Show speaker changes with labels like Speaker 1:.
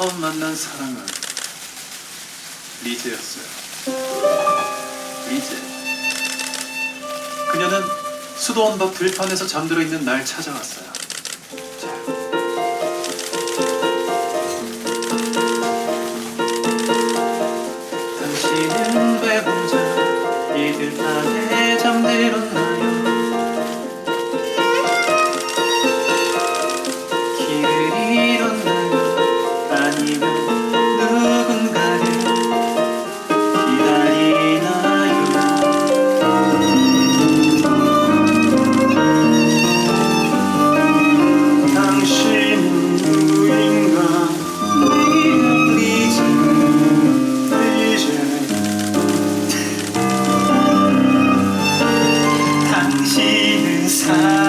Speaker 1: 처음 만난 사람은 리제였어요. 리제. 그녀는 수도원 밖 들판에서 잠들어 있는 날 찾아왔어요. high.